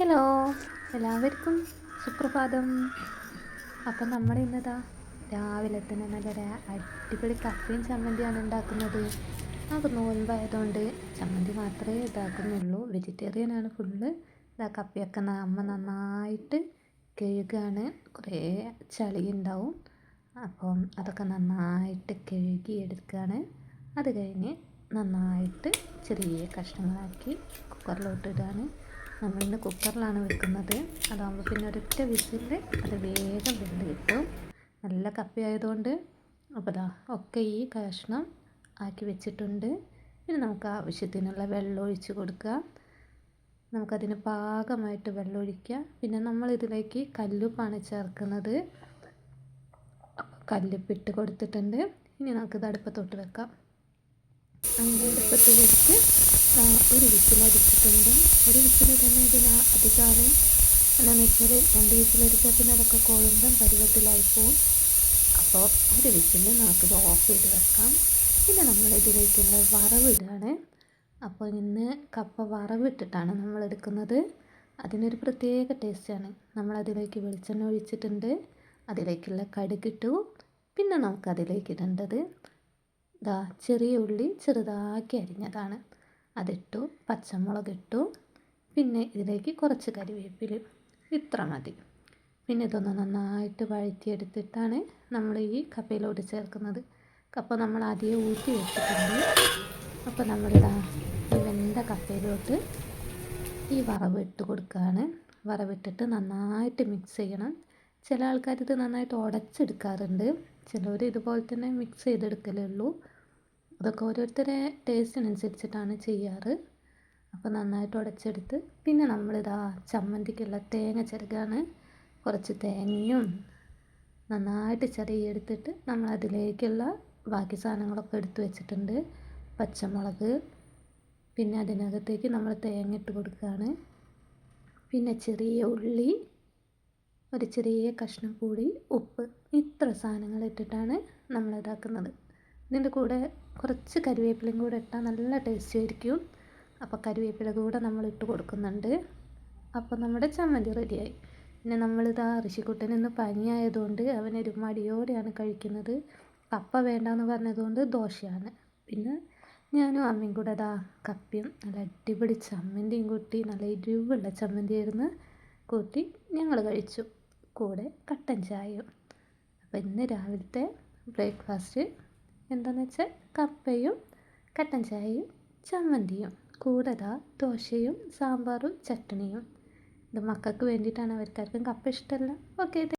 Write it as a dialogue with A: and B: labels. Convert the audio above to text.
A: Hello. എല്ലാവർക്കും സുപ്രഭാതം. അപ്പം നമ്മൾ ഇന്നതാ രാവിലെ തന്നെ നല്ല അടിപൊളി കപ്പയും ചമ്മന്തിയാണ് ഉണ്ടാക്കുന്നത്. നമുക്ക് നോൻപായതുകൊണ്ട് ചമ്മന്തി മാത്രമേ ഇതാക്കുന്നുള്ളൂ. വെജിറ്റേറിയൻ ആണ് ഫുള്ള്. ഇതാ കപ്പയൊക്കെ അമ്മ നന്നായിട്ട് കഴുകുകയാണ് കുറേ ചളി ഉണ്ടാവും. അപ്പം അതൊക്കെ നന്നായിട്ട് കഴുകി എടുക്കുകയാണ്. അത് കഴിഞ്ഞ് നന്നായിട്ട് ചെറിയ കഷ്ണങ്ങളാക്കി കുക്കറിലോട്ട് ഇടുകയാണ് നമ്മളിന്ന് കുക്കറിലാണ് വെക്കുന്നത്. അതാകുമ്പോൾ പിന്നെ ഒരൊറ്റ വിസിൽ അത് വേഗം വെന്ത് കിട്ടും. നല്ല കപ്പയായതുകൊണ്ട് അപ്പോൾ ദാ ഒക്കെ ഈ കഷ്ണം ആക്കി വെച്ചിട്ടുണ്ട്. പിന്നെ നമുക്ക് ആവശ്യത്തിനുള്ള വെള്ളം ഒഴിച്ച് കൊടുക്കുക നമുക്കതിന് പാകമായിട്ട് വെള്ളം ഒഴിക്കുക പിന്നെ നമ്മൾ ഇതിലേക്ക് കല്ലുപ്പാണ് ചേർക്കുന്നത്. കല്ലുപ്പിട്ട് കൊടുത്തിട്ടുണ്ട്. ഇനി നമുക്കിത് അടുപ്പത്തോട്ട് വെക്കാം. അങ്ങനെ അടുപ്പത്ത് വെച്ച് ഒരു വിസിലടിച്ചിട്ടുണ്ട് ഒരു വിസിൽ തന്നെ ഇതിന് അധികാരം എന്താണെന്ന് വെച്ചാൽ രണ്ട് വിസിലടിച്ചാൽ പിന്നെ അതൊക്കെ കുഴമ്പം പരുവത്തിലായി പോവും. അപ്പോൾ ഒരു വിസിൽ നമുക്കിത് ഓഫ് ചെയ്ത് വെക്കാം. പിന്നെ നമ്മൾ ഇതിലേക്കുള്ള വറവിടാണ് അപ്പോൾ ഇന്ന് കപ്പ വറവിട്ടിട്ടാണ് നമ്മൾ എടുക്കുന്നത്. അതിനൊരു പ്രത്യേക ടേസ്റ്റാണ് നമ്മളതിലേക്ക് വെളിച്ചെണ്ണ ഒഴിച്ചിട്ടുണ്ട്. അതിലേക്കുള്ള കടുകിട്ടു പിന്നെ നമുക്കതിലേക്ക് ഇടേണ്ടത് ദാ ചെറിയ ഉള്ളി ചെറുതാക്കി അരിഞ്ഞതാണ്. അതിട്ടു പച്ചമുളക് ഇട്ടു പിന്നെ ഇതിലേക്ക് കുറച്ച് കരിവേപ്പില. ഇത്ര മതി. പിന്നെ ഇതൊന്ന് നന്നായിട്ട് വഴറ്റിയെടുത്തിട്ടാണ് നമ്മൾ ഈ കപ്പയിലോട്ട് ചേർക്കുന്നത്. കപ്പ നമ്മൾ ആദ്യം ഊറ്റി വെച്ചിട്ടുണ്ട്. അപ്പോൾ നമ്മളിതാ ഈ വെന്ത കപ്പയിലോട്ട് ഈ വറവ് ഇട്ട് കൊടുക്കുകയാണ്. വറവിട്ടിട്ട് നന്നായിട്ട് മിക്സ് ചെയ്യണം. ചില ആൾക്കാർ ഇത് നന്നായിട്ട് ഉടച്ചെടുക്കാറുണ്ട്. ചിലർ ഇതുപോലെ തന്നെ മിക്സ് ചെയ്തെടുക്കലേ ഉള്ളൂ. അതൊക്കെ ഓരോരുത്തരെ ടേസ്റ്റിനനുസരിച്ചിട്ടാണ് ചെയ്യാറ്. അപ്പോൾ നന്നായിട്ട് ഉടച്ചെടുത്ത് പിന്നെ നമ്മളിതാ ചമ്മന്തിക്കുള്ള തേങ്ങ ചിരകാണ് കുറച്ച് തേങ്ങയും നന്നായിട്ട് ചിരകിയെടുത്തിട്ട് നമ്മൾ അതിലേക്കുള്ള ബാക്കി സാധനങ്ങളൊക്കെ എടുത്തു വെച്ചിട്ടുണ്ട്. പച്ചമുളക് പിന്നെ അതിനകത്തേക്ക് നമ്മൾ തേങ്ങ ഇട്ട് കൊടുക്കുകയാണ്. പിന്നെ ചെറിയ ഉള്ളി ഒരു ചെറിയ കഷ്ണം കൂടി ഉപ്പ് ഇത്ര സാധനങ്ങൾ ഇട്ടിട്ടാണ് നമ്മൾ ഇതാക്കുന്നത് ഇതിന്റെ കൂടെ കുറച്ച് കരിവേപ്പിലയും കൂടെ ഇട്ടാൽ നല്ല ടേസ്റ്റ് ആയിരിക്കും. അപ്പോൾ കരിവേപ്പില കൂടെ നമ്മൾ ഇട്ട് കൊടുക്കുന്നുണ്ട്. അപ്പോൾ നമ്മുടെ ചമ്മന്തി റെഡിയായി. പിന്നെ നമ്മളിതാ ഋഷിക്കുട്ടൻ ഇന്ന് പനിയായതുകൊണ്ട് അവനൊരു മടിയോടെയാണ് കഴിക്കുന്നത്. കപ്പ വേണ്ടാന്ന് പറഞ്ഞതുകൊണ്ട് ദോശയാണ്. പിന്നെ ഞാനും അമ്മയും കൂടെ അതാ കപ്പിയും നല്ല അടിപൊളി ചമ്മന്തിയും കൂട്ടി നല്ല എരിവുള്ള ചമ്മന്തിയായിരുന്നു കൂട്ടി ഞങ്ങൾ കഴിച്ചു. കൂടെ കട്ടൻ ചായയും. അപ്പോൾ ഇന്ന് രാവിലത്തെ ബ്രേക്ക്ഫാസ്റ്റ് എന്താണെന്ന് വെച്ചാൽ കപ്പയും കട്ടൻ ചായയും ചമ്മന്തിയും. കൂടത ദോശയും സാമ്പാറും ചട്ണിയും ഇത് മക്കൾക്ക് വേണ്ടിയിട്ടാണ് അവർക്കാർക്കും കപ്പ ഇഷ്ടമല്ല ഓക്കെ